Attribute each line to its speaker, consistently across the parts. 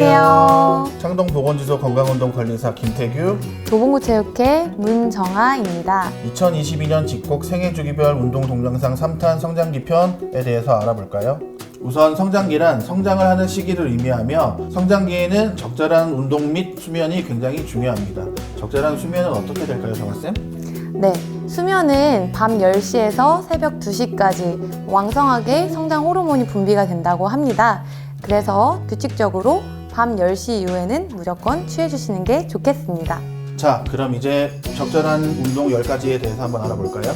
Speaker 1: 안녕하세요.
Speaker 2: 창동 보건지소 건강운동관리사 김태규.
Speaker 1: 도봉구체육회 문정아입니다.
Speaker 2: 2022년 집콕 생애주기별 운동 동영상 3탄 성장기 편에 대해서 알아볼까요? 우선 성장기란 성장을 하는 시기를 의미하며 성장기에는 적절한 운동 및 수면이 굉장히 중요합니다. 적절한 수면은 어떻게 될까요, 정학쌤?
Speaker 1: 네, 수면은 밤 10시에서 새벽 2시까지 왕성하게 성장 호르몬이 분비가 된다고 합니다. 그래서 규칙적으로 밤 10시 이후에는 무조건 취해주시는 게 좋겠습니다.
Speaker 2: 자, 그럼 이제 적절한 운동 10가지에 대해서 한번 알아볼까요?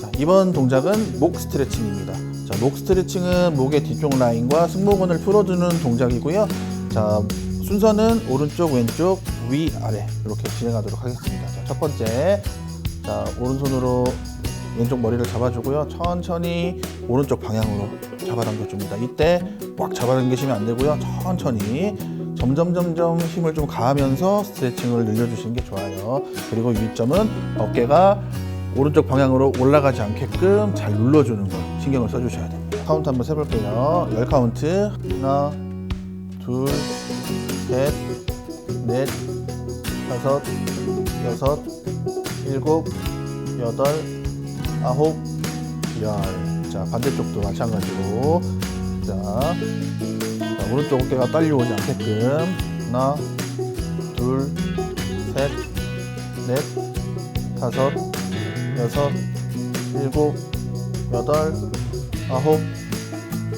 Speaker 2: 자, 이번 동작은 목 스트레칭입니다. 자, 목 스트레칭은 목의 뒤쪽 라인과 승모근을 풀어주는 동작이고요. 자, 순서는 오른쪽, 왼쪽, 위, 아래 이렇게 진행하도록 하겠습니다. 자, 첫 번째, 자, 오른손으로 왼쪽 머리를 잡아주고요. 천천히 오른쪽 방향으로 잡아당겨줍니다. 이때 꽉 잡아당기시면 안 되고요. 천천히 점점 점점 힘을 좀 가하면서 스트레칭을 늘려주시는 게 좋아요. 그리고 위점은 어깨가 오른쪽 방향으로 올라가지 않게끔 잘 눌러주는 거 신경을 써주셔야 됩니다. 카운트 한번 세볼게요. 열 카운트 하나, 둘, 셋, 넷, 다섯, 여섯, 일곱, 여덟, 아홉, 열. 자 반대쪽도 마찬가지로 자, 자 오른쪽 어깨가 딸려오지 않게끔 하나, 둘, 셋, 넷, 다섯, 여섯, 일곱, 여덟, 아홉,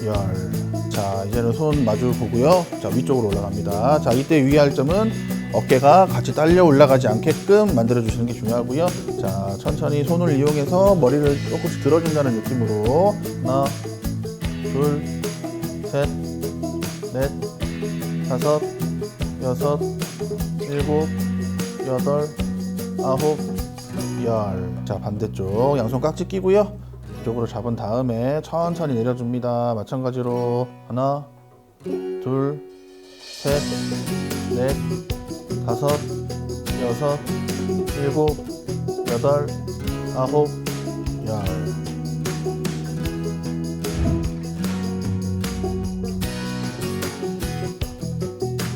Speaker 2: 열. 자 이제는 손 마주 보고요. 자 위쪽으로 올라갑니다. 자 이때 유의할 점은 어깨가 같이 딸려 올라가지 않게끔 만들어 주시는 게 중요하고요. 자 천천히 손을 이용해서 머리를 조금씩 들어준다는 느낌으로 하나, 둘, 셋, 넷, 다섯, 여섯, 일곱, 여덟, 아홉, 열. 자 반대쪽 양손 깍지 끼고요. 이쪽으로 잡은 다음에 천천히 내려줍니다. 마찬가지로 하나, 둘, 셋, 넷, 다섯, 여섯, 일곱, 여덟, 아홉, 열.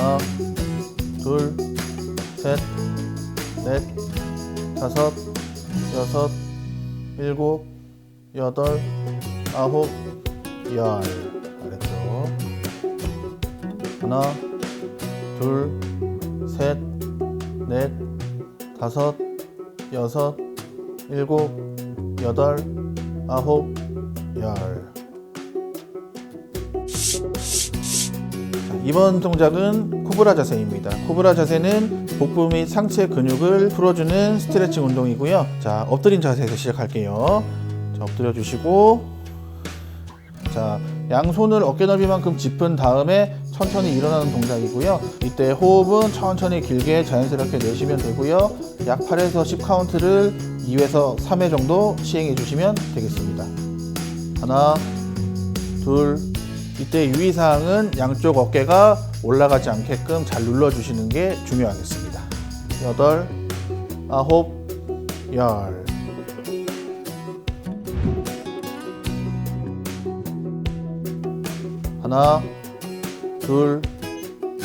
Speaker 2: 하나, 둘, 셋, 넷, 다섯, 여섯, 일곱, 여덟, 아홉, 열. 아래쪽. 하나, 둘, 셋, 넷, 다섯, 여섯, 일곱, 여덟, 아홉, 열. 이번 동작은 코브라 자세입니다. 코브라 자세는 복부 및 상체 근육을 풀어주는 스트레칭 운동이고요. 자, 엎드린 자세에서 시작할게요. 자, 엎드려 주시고, 자, 양손을 어깨 넓이만큼 짚은 다음에 천천히 일어나는 동작이고요. 이때 호흡은 천천히 길게 자연스럽게 내쉬면 되고요. 약 8에서 10 카운트를 2에서 3회 정도 시행해 주시면 되겠습니다. 하나, 둘, 이때 유의사항은 양쪽 어깨가 올라가지 않게끔 잘 눌러주시는 게 중요하겠습니다. 여덟, 아홉, 열. 하나, 둘,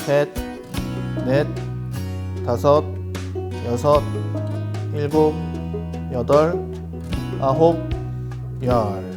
Speaker 2: 셋, 넷, 다섯, 여섯, 일곱, 여덟, 아홉, 열.